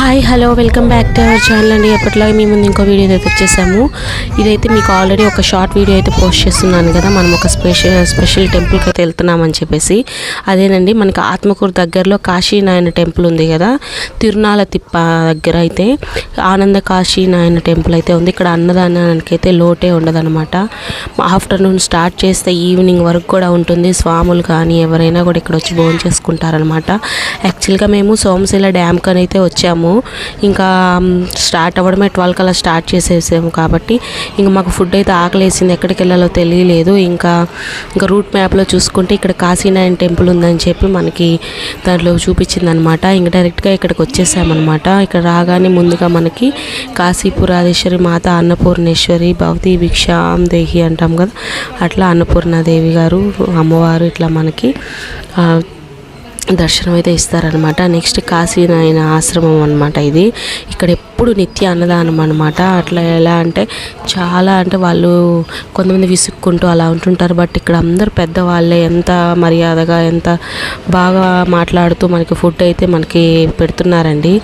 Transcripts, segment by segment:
Hi hello welcome back to our channel అండి. ఎప్పట్లో మీ ముందు ఇంకో వీడియో అయితే వచ్చేసాము. ఇదైతే మీకు ఆల్రెడీ ఒక షార్ట్ వీడియో అయితే పోస్ట్ చేస్తున్నాను కదా. మనం ఒక స్పెషల్ స్పెషల్ టెంపుల్కి అయితే వెళ్తున్నామని చెప్పేసి. అదేనండి మనకి ఆత్మకూరు దగ్గరలో కాశీనారాయణ టెంపుల్ ఉంది కదా. తిరునాల తిప్ప దగ్గర అయితే ఆనంద కాశీనారాయణ టెంపుల్ అయితే ఉంది. ఇక్కడ అన్నదానానికి అయితే లోటే ఉండదన్నమాట. ఆఫ్టర్నూన్ స్టార్ట్ చేస్తే ఈవినింగ్ వరకు కూడా ఉంటుంది. స్వాములు కానీ ఎవరైనా కూడా ఇక్కడ వచ్చి భోజనం చేసుకుంటారనమాట యాక్చువల్గా మేము సోమశిల డ్యామ్కి అయితే వచ్చాము. ఇంకా స్టార్ట్ అవ్వడమే ట్వెల్వ్ కల్లా స్టార్ట్ చేసేసాము కాబట్టి ఇంకా మాకు ఫుడ్ అయితే ఆకలేసింది. ఎక్కడికి వెళ్ళాలో తెలియలేదు. ఇంకా ఇంకా రూట్ మ్యాప్లో చూసుకుంటే ఇక్కడ కాశీనారాయణ టెంపుల్ ఉందని చెప్పి మనకి దాంట్లో చూపించింది అనమాట ఇంకా డైరెక్ట్గా ఇక్కడికి వచ్చేసామన్నమాట ఇక్కడ రాగానే ముందుగా మనకి కాశీపురాధేశ్వరి మాత అన్నపూర్ణేశ్వరి భవతి భిక్షాం దేహి అంటాం కదా. అట్లా అన్నపూర్ణాదేవి గారు అమ్మవారు ఇట్లా మనకి దర్శనం అయితే ఇస్తారనమాట నెక్స్ట్ కాశీనాయన ఆశ్రమం అనమాట ఇది. ఇక్కడ ఎప్పుడు నిత్య అన్నదానం అనమాట అట్లా ఎలా అంటే చాలా అంటే వాళ్ళు కొంతమంది విసుక్కుంటూ అలా ఉంటుంటారు. బట్ ఇక్కడ అందరు పెద్దవాళ్ళే ఎంత మర్యాదగా ఎంత బాగా మాట్లాడుతూ మనకి ఫుడ్ అయితే మనకి పెడుతున్నారండి.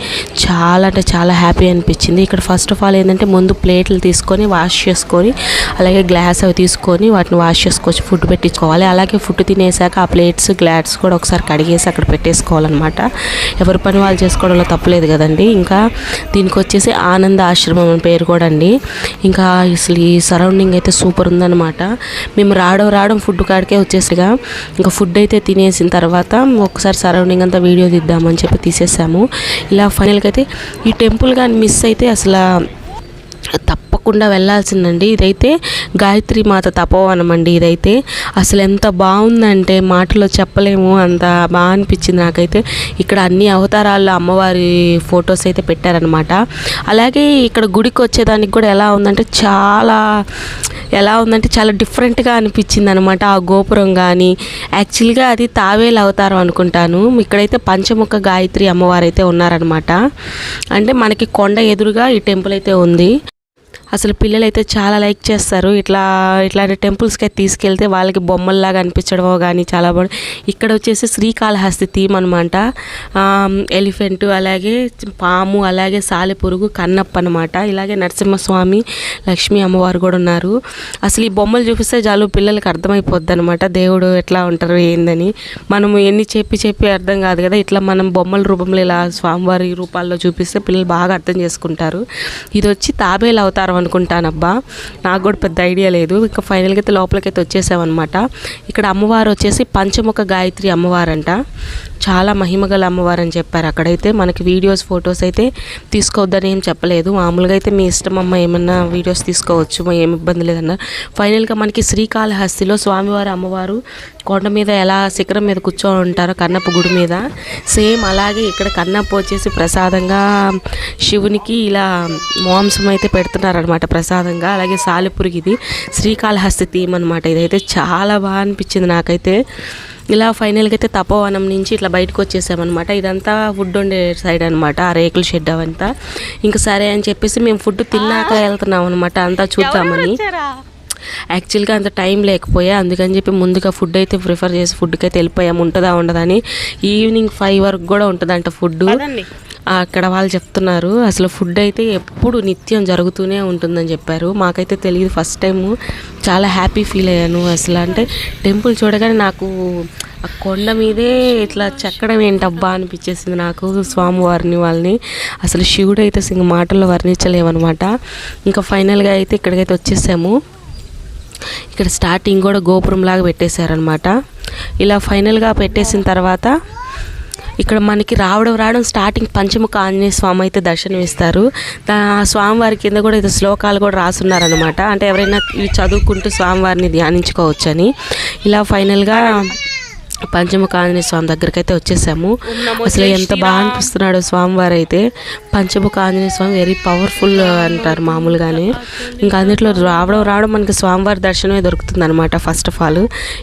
చాలా అంటే చాలా హ్యాపీ అనిపించింది. ఇక్కడ ఫస్ట్ ఆఫ్ ఆల్ ఏంటంటే ముందు ప్లేట్లు తీసుకొని వాష్ చేసుకొని అలాగే గ్లాస్ అవి తీసుకొని వాటిని వాష్ చేసుకొచ్చి ఫుడ్ పెట్టించుకోవాలి. అలాగే ఫుడ్ తినేసాక ఆ ప్లేట్స్ గ్లాస్ కూడా ఒకసారి కడిగేసి అక్కడ పెట్టేసుకోవాలన్నమాట. ఎవరి పని వాళ్ళు చేసుకోవడంలో తప్పలేదు కదండి. ఇంకా దీనికి వచ్చేసి ఆనంద ఆశ్రమం అని పేరు కూడా అండి. ఇంకా అసలు ఈ సరౌండింగ్ అయితే సూపర్ ఉందన్నమాట. మేము రావడం రావడం ఫుడ్ కాడికే వచ్చేసిగా. ఇంకా ఫుడ్ అయితే తినేసిన తర్వాత ఒకసారి సరౌండింగ్ అంతా వీడియో తీద్దామని చెప్పి తీసేసాము. ఇలా ఫైనల్గా అయితే ఈ టెంపుల్ కానీ మిస్ అయితే అసలు తప్పకుండా వెళ్ళాల్సిందండి. ఇదైతే గాయత్రి మాత తపోవనం అండి ఇదైతే. అసలు ఎంత బాగుందంటే మాటలో చెప్పలేము అంత బాగా అనిపించింది నాకైతే. ఇక్కడ అన్ని అవతారాల్లో అమ్మవారి ఫొటోస్ అయితే పెట్టారనమాట అలాగే ఇక్కడ గుడికి వచ్చేదానికి కూడా ఎలా ఉందంటే చాలా ఎలా ఉందంటే చాలా డిఫరెంట్గా అనిపించింది అనమాట ఆ గోపురం కానీ యాక్చువల్గా అది తావేలు అవతారం అనుకుంటాను. ఇక్కడైతే పంచముఖ గాయత్రి అమ్మవారు అయితే ఉన్నారనమాట అంటే మనకి కొండ ఎదురుగా ఈ టెంపుల్ అయితే ఉంది. అసలు పిల్లలు అయితే చాలా లైక్ చేస్తారు. ఇట్లా ఇట్లాంటి టెంపుల్స్కి అయితే తీసుకెళ్తే వాళ్ళకి బొమ్మల్లాగా అనిపించడమో కానీ చాలా బాగుంది ఇక్కడ వచ్చేసి శ్రీకాళహస్తి థీమ్ అనమాట ఎలిఫెంట్ అలాగే పాము అలాగే సాలెపురుగు కన్నప్ప అనమాట ఇలాగే నరసింహస్వామి లక్ష్మీ అమ్మవారు కూడా ఉన్నారు. అసలు ఈ బొమ్మలు చూపిస్తే చాలు పిల్లలకి అర్థమైపోద్ది అనమాట దేవుడు ఎట్లా ఉంటారు ఏందని. మనము ఎన్ని చెప్పి చెప్పి అర్థం కాదు కదా. ఇట్లా మనం బొమ్మల రూపంలో ఇలా స్వామివారి రూపాల్లో చూపిస్తే పిల్లలు బాగా అర్థం చేసుకుంటారు. ఇది వచ్చి తాబేలు అవతారం అనుకుంటానబ్బా. నాకు కూడా పెద్ద ఐడియా లేదు. ఇంకా ఫైనల్గా అయితే లోపలికి అయితే వచ్చేసామన్నమాట. ఇక్కడ అమ్మవారు వచ్చేసి పంచముఖ గాయత్రి అమ్మవారంట. చాలా మహిమగల అమ్మవారు అని చెప్పారు. అక్కడైతే మనకి వీడియోస్ ఫొటోస్ అయితే తీసుకోవద్దని ఏం చెప్పలేదు. మామూలుగా అయితే మీ ఇష్టం అమ్మ ఏమన్నా వీడియోస్ తీసుకోవచ్చు ఏం ఇబ్బంది లేదన్న. ఫైనల్గా మనకి శ్రీకాళహస్తిలో స్వామివారు అమ్మవారు కొండ మీద ఎలా శిఖరం మీద కూర్చొని ఉంటారో కన్నప్ప గుడి మీద సేమ్ అలాగే ఇక్కడ కన్నప్ప వచ్చేసి ప్రసాదంగా శివునికి ఇలా మాంసం అయితే పెడుతున్నారనమాట ప్రసాదంగా. అలాగే సాలిపురికి ఇది శ్రీకాళహస్తి థీమ్ అనమాట ఇదైతే చాలా బాగా అనిపించింది నాకైతే. ఇలా ఫైనల్గా అయితే తపోవనం నుంచి ఇట్లా బయటకు వచ్చేసామన్నమాట. ఇదంతా ఫుడ్ వండే సైడ్ అనమాట ఆ రేకుల షెడ్ అవంతా. ఇంకా సరే అని చెప్పేసి మేము ఫుడ్ తిన్నాక వెళ్తున్నాం అనమాట అంతా చూద్దామని. యాక్చువల్గా అంత టైం లేకపోయా అందుకని చెప్పి ముందుగా ఫుడ్ అయితే ప్రిఫర్ చేసి ఫుడ్కి అయితే వెళ్ళిపోయాము ఉంటుందా ఉండదని. ఈవినింగ్ ఫైవ్ వరకు కూడా ఉంటుందంట ఫుడ్ అక్కడ వాళ్ళు చెప్తున్నారు అసలు ఫుడ్ అయితే ఎప్పుడు నిత్యం జరుగుతూనే ఉంటుందని చెప్పారు. మాకైతే తెలియదు ఫస్ట్ టైం చాలా హ్యాపీ ఫీల్ అయ్యాను అసలు. అంటే టెంపుల్ చూడగానే నాకు ఆ కొండ మీదే ఇట్లా చెక్కడం ఏంటబ్బా అనిపించేసింది నాకు స్వామివారిని వాళ్ళని. అసలు శివుడు అయితే సింగ మాటల్లో వర్ణించలేమన్నమాట ఇంకా ఫైనల్గా అయితే ఇక్కడికైతే వచ్చేసాము. ఇక్కడ స్టార్టింగ్ కూడా గోపురం లాగా పెట్టేశారనమాట ఇలా ఫైనల్గా పెట్టేసిన తర్వాత ఇక్కడ మనకి రావడం రావడం స్టార్టింగ్ పంచముఖ ఆంజనేయ స్వామి అయితే దర్శనం ఇస్తారు ఆ స్వామివారి కింద కూడా ఇది శ్లోకాలు కూడా రాసున్నారనమాట అంటే ఎవరైనా ఇవి చదువుకుంటూ స్వామివారిని ధ్యానించుకోవచ్చని. ఇలా ఫైనల్గా పంచముఖ ఆంజనేయ స్వామి దగ్గరికి అయితే వచ్చేసాము అసలు ఎంత బాగా అనిపిస్తున్నాడో స్వామివారు అయితే పంచముఖ ఆంజనేయ స్వామి వెరీ పవర్ఫుల్ అంటారు మామూలుగానే. ఇంకా అందులో రావడం రావడం మనకి స్వామివారి దర్శనమే దొరుకుతుంది అనమాట ఫస్ట్ ఆఫ్ ఆల్.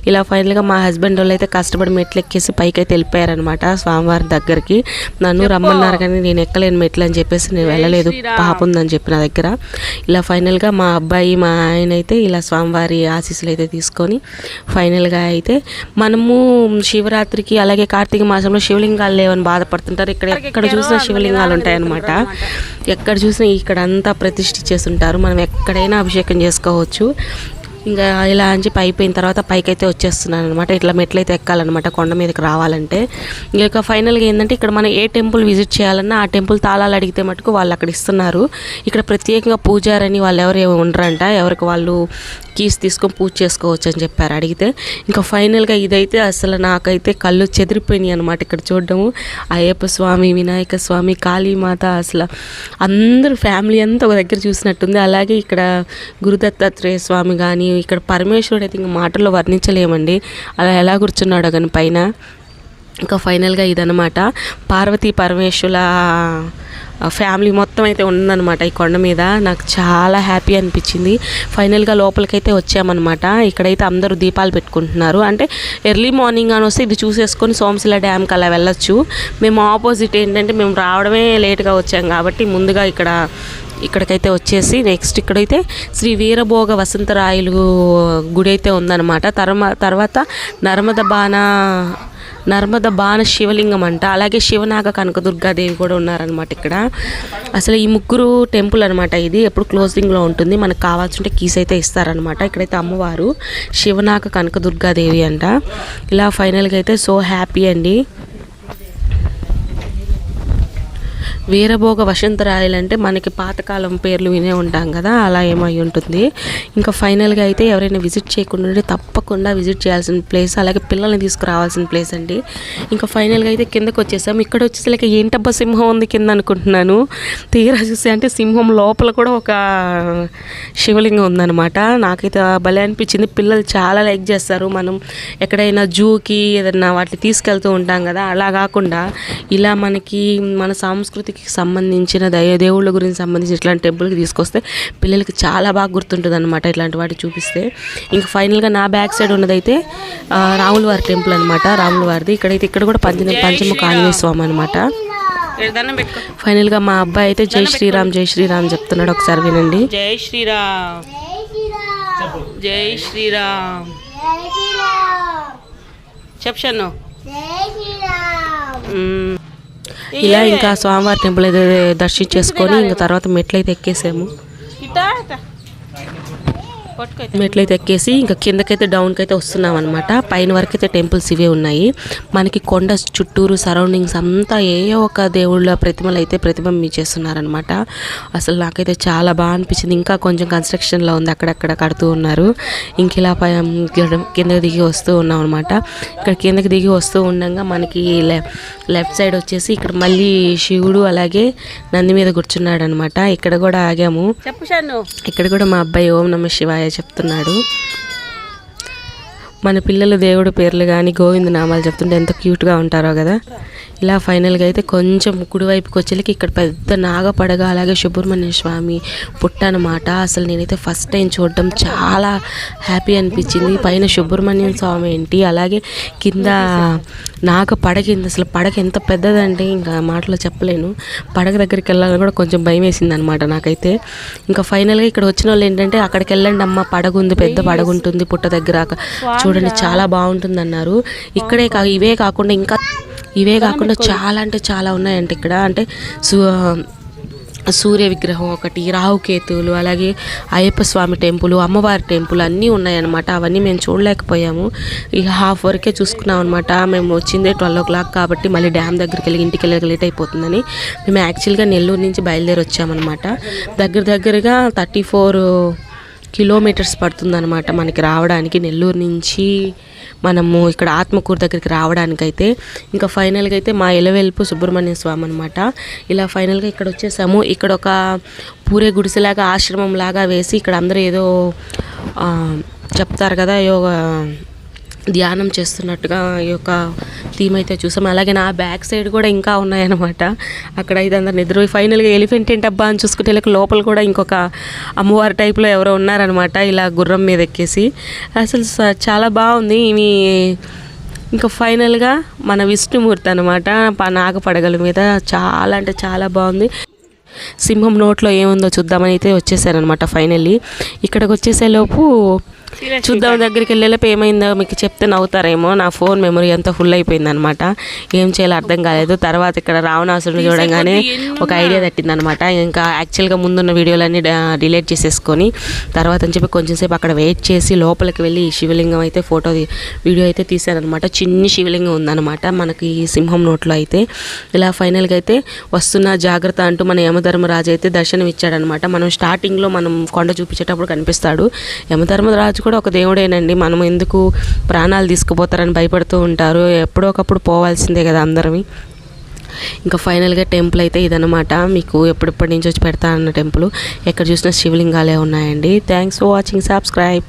ఇలా ఫైనల్గా మా హస్బెండ్ వాళ్ళు అయితే కష్టపడి మెట్లు ఎక్కేసి పైకి అయితే వెళ్ళిపోయారనమాట స్వామివారి దగ్గరికి. నన్ను రమ్మన్నారు కానీ నేను ఎక్కలేను మెట్లు అని చెప్పేసి నేను వెళ్ళలేదు. పాప ఉందని చెప్పి నా దగ్గర. ఇలా ఫైనల్గా మా అబ్బాయి మా ఆయన అయితే ఇలా స్వామివారి ఆశీస్సులు అయితే తీసుకొని ఫైనల్గా అయితే మనము శివరాత్రికి అలాగే కార్తీక మాసంలో శివలింగాలు లేవని బాధపడుతుంటారు. ఇక్కడ ఎక్కడ చూసినా శివలింగాలు ఉంటాయన్నమాట. ఎక్కడ చూసినా ఇక్కడ అంతా ప్రతిష్ఠ చేస్తుంటారు మనం ఎక్కడైనా అభిషేకం చేసుకోవచ్చు. ఇంకా ఇలా అని చెప్పి అయిపోయిన తర్వాత పైకైతే వచ్చేస్తున్నాను అనమాట ఇట్లా మెట్లయితే ఎక్కాలన్నమాట కొండ మీదకి రావాలంటే. ఇక ఫైనల్గా ఏంటంటే ఇక్కడ మనం ఏ టెంపుల్ విజిట్ చేయాలన్నా ఆ టెంపుల్ తాళాలు అడిగితే మటుకు వాళ్ళు అక్కడ ఇస్తున్నారు. ఇక్కడ ప్రత్యేకంగా పూజారని వాళ్ళు ఎవరు ఉండరంట. ఎవరికి వాళ్ళు కీస్ తీసుకొని పూజ చేసుకోవచ్చు అని చెప్పారు అడిగితే. ఇంకా ఫైనల్గా ఇదైతే అసలు నాకైతే కళ్ళు చెదిరిపోయినాయి అనమాట ఇక్కడ చూడడము. అయ్యప్ప స్వామి వినాయక స్వామి కాళీమాత అసలు అందరూ ఫ్యామిలీ అంతా ఒక దగ్గర చూసినట్టుంది. అలాగే ఇక్కడ గురుదత్తాత్రేయ స్వామి కానీ ఇక్కడ పరమేశ్వరుడు అయితే ఇంకా మాటల్లో వర్ణించలేమండి. అలా ఎలా కూర్చున్నాడో కానీ పైన ఇంకా ఫైనల్గా ఇదనమాట పార్వతీ పరమేశ్వరుల ఫ్యామిలీ మొత్తం అయితే ఉందన్నమాట ఈ కొండ మీద. నాకు చాలా హ్యాపీ అనిపించింది. ఫైనల్గా లోపలికైతే వచ్చామన్నమాట. ఇక్కడైతే అందరూ దీపాలు పెట్టుకుంటున్నారు. అంటే ఎర్లీ మార్నింగ్ అని వస్తే ఇది చూసేసుకొని సోమశిల డ్యామ్కి అలా వెళ్ళొచ్చు. మేము ఆపోజిట్ ఏంటంటే మేము రావడమే లేట్గా వచ్చాం కాబట్టి ముందుగా ఇక్కడ ఇక్కడికైతే వచ్చేసి నెక్స్ట్ ఇక్కడైతే శ్రీ వీరభోగ వసంతరాయలు గుడి అయితే ఉందన్నమాట. తర్వా తర్వాత నర్మద బాణ నర్మద బాణ శివలింగం అంట. అలాగే శివనాగ కనకదుర్గాదేవి కూడా ఉన్నారనమాట ఇక్కడ. అసలు ఈ ముగ్గురు టెంపుల్ అనమాట ఇది. ఎప్పుడు క్లోజింగ్లో ఉంటుంది. మనకు కావాల్సింటే కీస్ అయితే ఇస్తారనమాట ఇక్కడైతే అమ్మవారు శివనాగ కనకదుర్గాదేవి అంట. ఇలా ఫైనల్గా అయితే సో హ్యాపీ అండి. వీరభోగ వసంతరాయలంటే మనకి పాతకాలం పేర్లు వినే ఉంటాం కదా అలా ఏమై ఉంటుంది. ఇంకా ఫైనల్గా అయితే ఎవరైనా విజిట్ చేయకుండా ఉంటే తప్పకుండా విజిట్ చేయాల్సిన ప్లేస్ అలాగే పిల్లల్ని తీసుకురావాల్సిన ప్లేస్ అండి. ఇంకా ఫైనల్గా అయితే కిందకు వచ్చేసాం. ఇక్కడ వచ్చేసరికి ఏంటబ్బా సింహం ఉంది కింద అనుకుంటున్నాను. తీరా చూస్తే అంటే సింహం లోపల కూడా ఒక శివలింగం ఉందన్నమాట. నాకైతే భలే అనిపించింది. పిల్లలు చాలా లైక్ చేస్తారు. మనం ఎక్కడైనా జూకి ఏదైనా వాటిని తీసుకెళ్తూ ఉంటాం కదా అలా కాకుండా ఇలా మనకి మన సంస్కృతికి సంబంధించిన దయ దేవుళ్ళ గురించి సంబంధించిన ఇట్లాంటి టెంపుల్కి తీసుకొస్తే పిల్లలకి చాలా బాగా గుర్తుంటుంది అనమాట ఇట్లాంటి వాటి చూపిస్తే ఇంక ఫైనల్గా నా బ్యాక్ సైడ్ ఉన్నదైతే రాముల వారి టెంపుల్ అనమాట రాముల వారిది ఇక్కడైతే ఇక్కడ కూడా పంచమ పంచమ కాళీ స్వామి అనమాట ఫైనల్గా మా అబ్బాయి అయితే జై శ్రీరామ్ జై శ్రీరామ్ చెప్తున్నాడు ఒకసారి వినండి జై శ్రీరామ్ జై శ్రీరామ్ చెప్పాను ఇలా ఇంకా స్వామివారి టెంపుల్ అయితే దర్శించేసుకొని ఇంకా తర్వాత మెట్లయితే ఎక్కేసాము. మెట్లయితే ఎక్కేసి ఇంకా కిందకైతే డౌన్కి అయితే వస్తున్నాం అనమాట పైన వరకు అయితే టెంపుల్స్ ఇవే ఉన్నాయి. మనకి కొండ చుట్టూరు సరౌండింగ్స్ అంతా ఏ ఒక దేవుళ్ళ ప్రతిమలు అయితే ప్రతిబింబించేస్తున్నారనమాట అసలు నాకైతే చాలా బాగా అనిపించింది. ఇంకా కొంచెం కన్స్ట్రక్షన్లో ఉంది. అక్కడక్కడ కడుతూ ఉన్నారు. ఇంక ఇలా కిందకి దిగి వస్తూ ఉన్నాం అనమాట ఇక్కడ కిందకి దిగి వస్తూ ఉండగా మనకి లెఫ్ట్ సైడ్ వచ్చేసి ఇక్కడ మళ్ళీ శివుడు అలాగే నంది మీద కూర్చున్నాడు అనమాట ఇక్కడ కూడా ఆగాము. ఇక్కడ కూడా మా అబ్బాయి ఓం నమ శివాయ చెప్తున్నాడు. మన పిల్లలు దేవుడు పేర్లు కానీ గోవింద నామాలు చెప్తుంటే ఎంత క్యూట్గా ఉంటారో కదా. ఇలా ఫైనల్గా అయితే కొంచెం కుడివైపుకి వచ్చేకి ఇక్కడ పెద్ద నాగపడగ అలాగే సుబ్రహ్మణ్య స్వామి పుట్ట అనమాట అసలు నేనైతే ఫస్ట్ టైం చూడడం చాలా హ్యాపీ అనిపించింది. పైన సుబ్రహ్మణ్యం స్వామి ఏంటి అలాగే కింద నాగ పడగ ఉంది అసలు పడగ ఎంత పెద్దదంటే ఇంకా మాటలో చెప్పలేను. పడగ దగ్గరికి వెళ్ళాలని కూడా కొంచెం భయం వేసింది అనమాట నాకైతే. ఇంకా ఫైనల్గా ఇక్కడ వచ్చిన వాళ్ళు ఏంటంటే అక్కడికి వెళ్ళండి అమ్మ పడగ ఉంది పెద్ద పడగ ఉంటుంది పుట్ట దగ్గర. చూడండి చాలా బాగుంటుంది అన్నారు ఇక్కడే కా ఇవే కాకుండా ఇంకా ఇవే కాకుండా చాలా అంటే చాలా ఉన్నాయంట ఇక్కడ. అంటే సు సూర్య విగ్రహం ఒకటి రాహుకేతువులు అలాగే అయ్యప్ప స్వామి టెంపుల్ అమ్మవారి టెంపుల్ అన్నీ ఉన్నాయన్నమాట. అవన్నీ మేము చూడలేకపోయాము. ఇక హాఫ్ వరకే చూసుకున్నాం అనమాట మేము వచ్చిందే ట్వెల్వ్ ఓ క్లాక్ కాబట్టి మళ్ళీ డ్యామ్ దగ్గరికి వెళ్ళి ఇంటికి వెళ్ళక లేట్ అయిపోతుందని మేము యాక్చువల్గా నెల్లూరు నుంచి బయలుదేరి వచ్చామన్నమాట. దగ్గర దగ్గరగా థర్టీ ఫోర్ కిలోమీటర్స్ పడుతుందన్నమాట మనకి రావడానికి నెల్లూరు నుంచి మనము ఇక్కడ ఆత్మకూరు దగ్గరికి రావడానికైతే. ఇంకా ఫైనల్గా అయితే మా ఎలవెల్పు సుబ్రహ్మణ్య స్వామి అనమాట ఇలా ఫైనల్గా ఇక్కడ వచ్చేసాము. ఇక్కడ ఒక పూరే గుడిసెలాగా ఆశ్రమం లాగా వేసి ఇక్కడ అందరూ ఏదో చెప్తారు కదా యోగా ధ్యానం చేస్తున్నట్టుగా ఈ యొక్క థీమ్ అయితే చూసాం. అలాగే నా బ్యాక్ సైడ్ కూడా ఇంకా ఉన్నాయన్నమాట. అక్కడ అయితే అందరు నిద్ర ఫైనల్గా ఎలిఫెంట్ ఏంటబ్బా అని చూసుకుంటే ఇలా లోపల కూడా ఇంకొక అమ్మవారి టైప్లో ఎవరో ఉన్నారనమాట ఇలా గుర్రం మీద ఎక్కేసి. అసలు చాలా బాగుంది. ఇవి ఇంకా ఫైనల్గా మన విష్ణుమూర్తి అనమాట నాగపడగల మీద చాలా అంటే చాలా బాగుంది. సింహం నోట్లో ఏముందో చూద్దామని అయితే వచ్చేసారనమాట ఫైనల్లీ. ఇక్కడికి వచ్చేసేలోపు చూద్దాం దగ్గరికి వెళ్ళేలోపు ఏమైందో మీకు చెప్తే నవ్వుతారేమో. నా ఫోన్ మెమరీ అంతా ఫుల్ అయిపోయింది అనమాట ఏం చేయాలో అర్థం కాలేదు. తర్వాత ఇక్కడ రావణాసురుని చూడగానే ఒక ఐడియా తట్టింది అనమాట ఇంకా యాక్చువల్గా ముందున్న వీడియోలన్నీ డిలీట్ చేసేసుకొని తర్వాత అని చెప్పి కొంచెం సేపు అక్కడ వెయిట్ చేసి లోపలికి వెళ్ళి శివలింగం అయితే ఫోటో వీడియో అయితే తీశానమాట చిన్ని శివలింగం ఉందన్నమాట మనకి ఈ సింహం నోట్లో అయితే. ఇలా ఫైనల్గా అయితే వస్తున్న జాగ్రత్త అంటూ మన యమధర్మరాజు అయితే దర్శనం ఇచ్చాడనమాట మనం స్టార్టింగ్లో మనం కొండ చూపించేటప్పుడు కనిపిస్తాడు. యమధర్మరాజు కూడా ఒక దేవుడేనండి. మనం ఎందుకు ప్రాణాలు తీసుకుపోతారని భయపడుతూ ఉంటారు. ఎప్పుడో ఒకప్పుడు పోవాల్సిందే కదా అందరం ఇంకా ఫైనల్గా టెంపుల్ అయితే ఇదనమాట మీకు ఎప్పుడెప్పటి నుంచి వచ్చి పెడతా అన్న టెంపుల్. ఎక్కడ చూసినా శివలింగాలే ఉన్నాయండి. Thanks for watching. సబ్స్క్రైబ్.